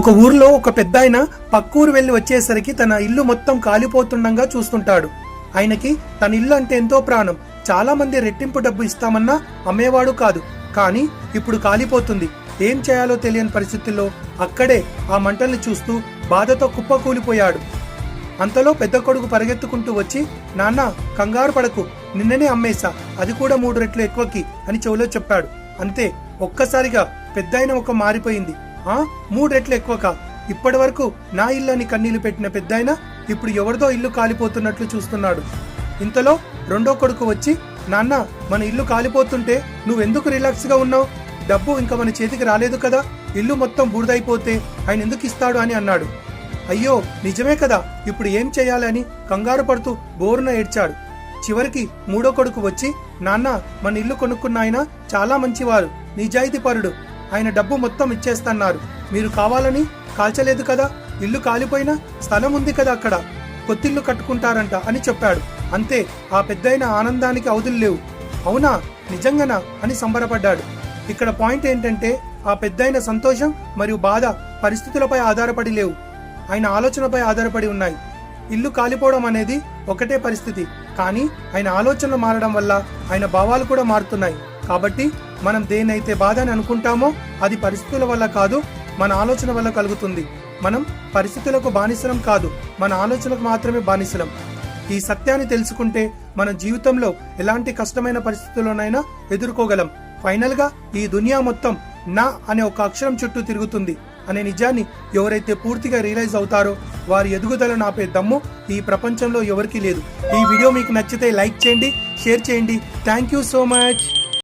ఒక ఊర్లో ఒక పెద్దాయన పక్కూరు వెళ్ళి వచ్చేసరికి తన ఇల్లు మొత్తం కాలిపోతుండగా చూస్తుంటాడు. ఆయనకి తన ఇల్లు అంటే ఎంతో ప్రాణం. చాలా మంది రెట్టింపు డబ్బు ఇస్తామన్నా అమ్మేవాడు కాదు. కానీ ఇప్పుడు కాలిపోతుంది. ఏం చేయాలో తెలియని పరిస్థితుల్లో అక్కడే ఆ మంటల్ని చూస్తూ బాధతో కుప్పకూలిపోయాడు. అంతలో పెద్ద కొడుకు పరిగెత్తుకుంటూ వచ్చి నాన్న కంగారు పడకు. నిన్ననే అమ్మేశా. అది కూడా మూడు రెట్లు ఎక్కువకి అని చెవిలో చెప్పాడు. అంతే ఒక్కసారిగా పెద్దాయన ఒక మారిపోయింది. మూడు రెట్లు ఎక్కువక ఇప్పటి వరకు నా ఇల్లు అని కన్నీళ్ళు పెట్టిన పెద్దాయన ఇప్పుడు ఎవరిదో ఇల్లు కాలిపోతున్నట్లు చూస్తున్నాడు. ఇంతలో రెండో కొడుకు వచ్చి నాన్న మన ఇల్లు కాలిపోతుంటే నువ్వెందుకు రిలాక్స్గా ఉన్నావు? డబ్బు ఇంకా మన చేతికి రాలేదు కదా. ఇల్లు మొత్తం బూడిదైపోతే ఆయన ఎందుకు ఇస్తాడు? అని అన్నాడు. అయ్యో నిజమే కదా. ఇప్పుడు ఏం చేయాలని కంగారు పడుతూ బోరున ఏడ్చాడు. చివరికి మూడో కొడుకు వచ్చి నాన్న మన ఇల్లు కొనుక్కున్న ఆయన చాలా మంచివారు. నిజాయితీపరుడు. ఆయన డబ్బు మొత్తం ఇచ్చేస్తన్నారు. మీరు కావాలని కాల్చలేదు కదా? ఇల్లు కాలిపోయినా స్థలం ఉంది కదా అక్కడ? కొత్తిల్లు కట్టుకుంటారంట అని చెప్పాడు. అంతే ఆ పెద్దయిన ఆనందానికి అవధులు లేవు. అవునా? నిజంగానా? అని సంబరపడ్డాడు. ఇక్కడ పాయింట్ ఏంటంటే ఆ పెద్దయిన సంతోషం మరియు బాధ పరిస్థితులపై ఆధారపడి లేవు. ఆయన ఆలోచనపై ఆధారపడి ఉన్నాయి. ఇల్లు కాలిపోవడం అనేది ఒకటే పరిస్థితి. కానీ ఆయన ఆలోచనలు మారడం వల్ల ఆయన భావాలు కూడా మారుతున్నాయి. కాబట్టి మనం దేనైతే బాధ అని అనుకుంటామో అది పరిస్థితుల వల్ల కాదు మన ఆలోచన వల్ల కలుగుతుంది. మనం పరిస్థితులకు బానిసలం కాదు మన ఆలోచనకు మాత్రమే బానిసలం. ఈ సత్యాన్ని తెలుసుకుంటే మన జీవితంలో ఎలాంటి కష్టమైన పరిస్థితుల్లోనైనా ఎదుర్కోగలం. ఫైనల్గా ఈ దునియా మొత్తం నా అనే ఒక అక్షరం చుట్టూ తిరుగుతుంది అనే నిజాన్ని ఎవరైతే పూర్తిగా రియలైజ్ అవుతారో వారి ఎదుగుదలను ఆపే దమ్ము ఈ ప్రపంచంలో ఎవరికీ లేదు. ఈ వీడియో మీకు నచ్చితే లైక్ చేయండి షేర్ చేయండి. Thank you so much.